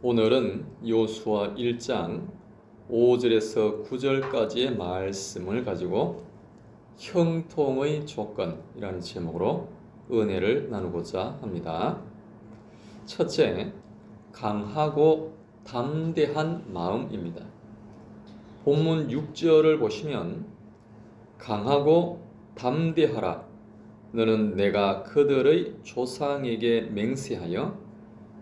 오늘은 요수아 1장 5절에서 9절까지의 말씀을 가지고 형통의 조건이라는 제목으로 은혜를 나누고자 합니다. 첫째, 강하고 담대한 마음입니다. 본문 6절을 보시면 강하고 담대하라. 너는 내가 그들의 조상에게 맹세하여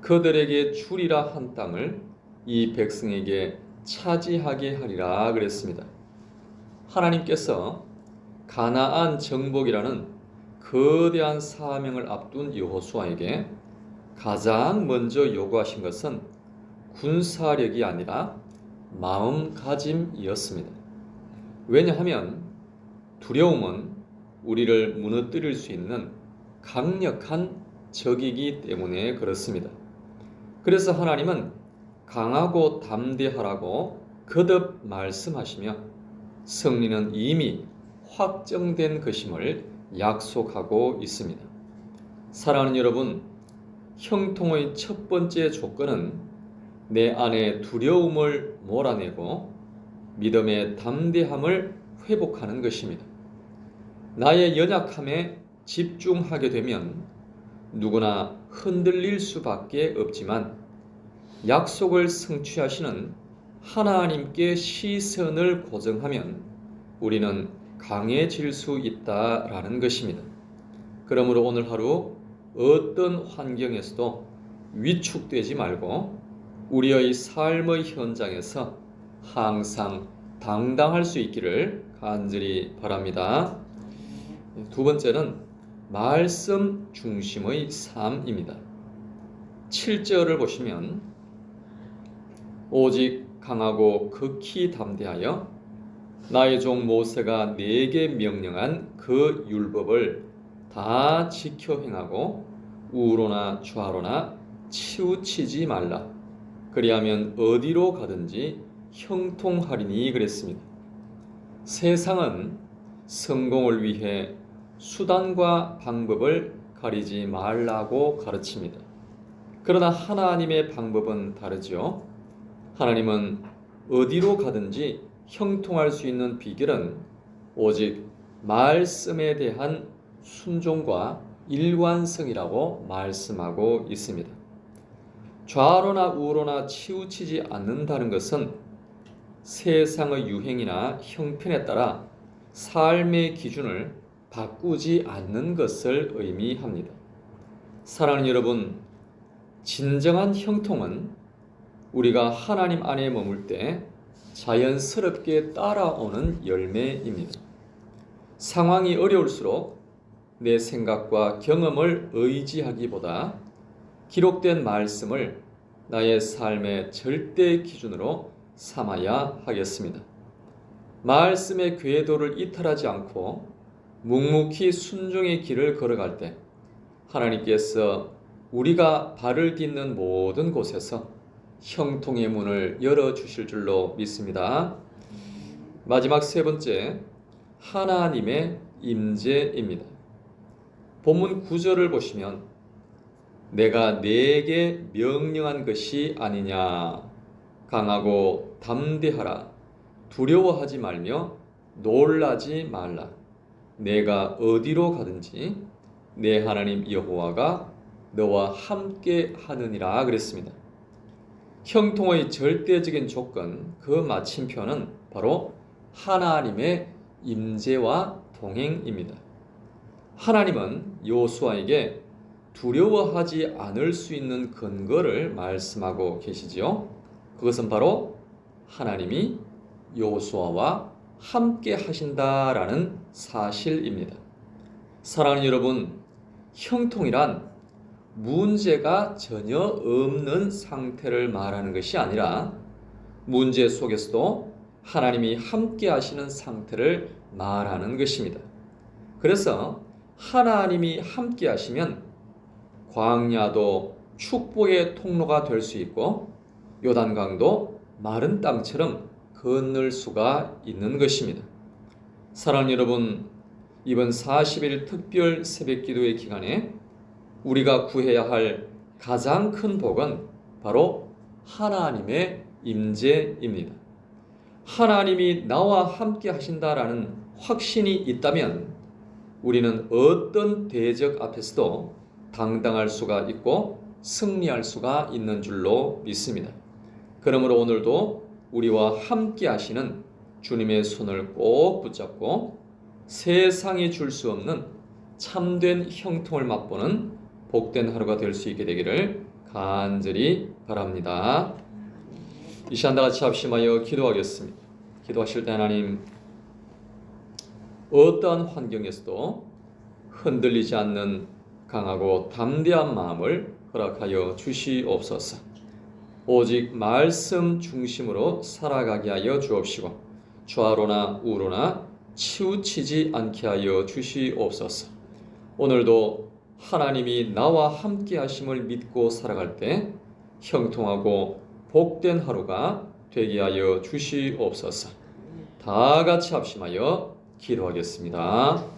그들에게 주리라 한 땅을 이 백성에게 차지하게 하리라 그랬습니다. 하나님께서 가나안 정복이라는 거대한 사명을 앞둔 여호수아에게 가장 먼저 요구하신 것은 군사력이 아니라 마음가짐이었습니다. 왜냐하면 두려움은 우리를 무너뜨릴 수 있는 강력한 적이기 때문에 그렇습니다. 그래서 하나님은 강하고 담대하라고 거듭 말씀하시며 승리는 이미 확정된 것임을 약속하고 있습니다. 사랑하는 여러분, 형통의 첫 번째 조건은 내 안에 두려움을 몰아내고 믿음의 담대함을 회복하는 것입니다. 나의 연약함에 집중하게 되면 누구나 흔들릴 수밖에 없지만 약속을 성취하시는 하나님께 시선을 고정하면 우리는 강해질 수 있다라는 것입니다. 그러므로 오늘 하루 어떤 환경에서도 위축되지 말고 우리의 삶의 현장에서 항상 당당할 수 있기를 간절히 바랍니다. 두 번째는 말씀 중심의 삶입니다. 7절을 보시면 오직 강하고 극히 담대하여 나의 종 모세가 내게 명령한 그 율법을 다 지켜 행하고 우로나 좌로나 치우치지 말라. 그리하면 어디로 가든지 형통하리니 그랬습니다. 세상은 성공을 위해 수단과 방법을 가리지 말라고 가르칩니다. 그러나 하나님의 방법은 다르죠. 하나님은 어디로 가든지 형통할 수 있는 비결은 오직 말씀에 대한 순종과 일관성이라고 말씀하고 있습니다. 좌로나 우로나 치우치지 않는다는 것은 세상의 유행이나 형편에 따라 삶의 기준을 바꾸지 않는 것을 의미합니다. 사랑하는 여러분, 진정한 형통은 우리가 하나님 안에 머물 때 자연스럽게 따라오는 열매입니다. 상황이 어려울수록 내 생각과 경험을 의지하기보다 기록된 말씀을 나의 삶의 절대 기준으로 삼아야 하겠습니다. 말씀의 궤도를 이탈하지 않고 묵묵히 순종의 길을 걸어갈 때 하나님께서 우리가 발을 딛는 모든 곳에서 형통의 문을 열어 주실 줄로 믿습니다. 마지막 세 번째 하나님의 임재입니다. 본문 9절을 보시면 내가 네게 명령한 것이 아니냐 강하고 담대하라 두려워하지 말며 놀라지 말라 내가 어디로 가든지 내 하나님 여호와가 너와 함께 하느니라 그랬습니다. 형통의 절대적인 조건 그 마침표는 바로 하나님의 임재와 동행입니다. 하나님은 요수아에게 두려워하지 않을 수 있는 근거를 말씀하고 계시지요. 그것은 바로 하나님이 요수아와 함께 하신다라는 사실입니다. 사랑하는 여러분, 형통이란 문제가 전혀 없는 상태를 말하는 것이 아니라 문제 속에서도 하나님이 함께 하시는 상태를 말하는 것입니다. 그래서 하나님이 함께 하시면 광야도 축복의 통로가 될 수 있고 요단강도 마른 땅처럼 건널 수가 있는 것입니다. 사랑하는 여러분, 이번 40일 특별 새벽 기도의 기간에 우리가 구해야 할 가장 큰 복은 바로 하나님의 임재입니다. 하나님이 나와 함께 하신다라는 확신이 있다면 우리는 어떤 대적 앞에서도 당당할 수가 있고 승리할 수가 있는 줄로 믿습니다. 그러므로 오늘도 우리와 함께 하시는 주님의 손을 꼭 붙잡고 세상이 줄 수 없는 참된 형통을 맛보는 복된 하루가 될 수 있게 되기를 간절히 바랍니다. 이 시간 다 같이 합심하여 기도하겠습니다. 기도하실 때 하나님 어떠한 환경에서도 흔들리지 않는 강하고 담대한 마음을 허락하여 주시옵소서. 오직 말씀 중심으로 살아가게 하여 주옵시고 좌로나 우로나 치우치지 않게 하여 주시옵소서. 오늘도 하나님이 나와 함께 하심을 믿고 살아갈 때 형통하고 복된 하루가 되게 하여 주시옵소서. 다 같이 합심하여 기도하겠습니다.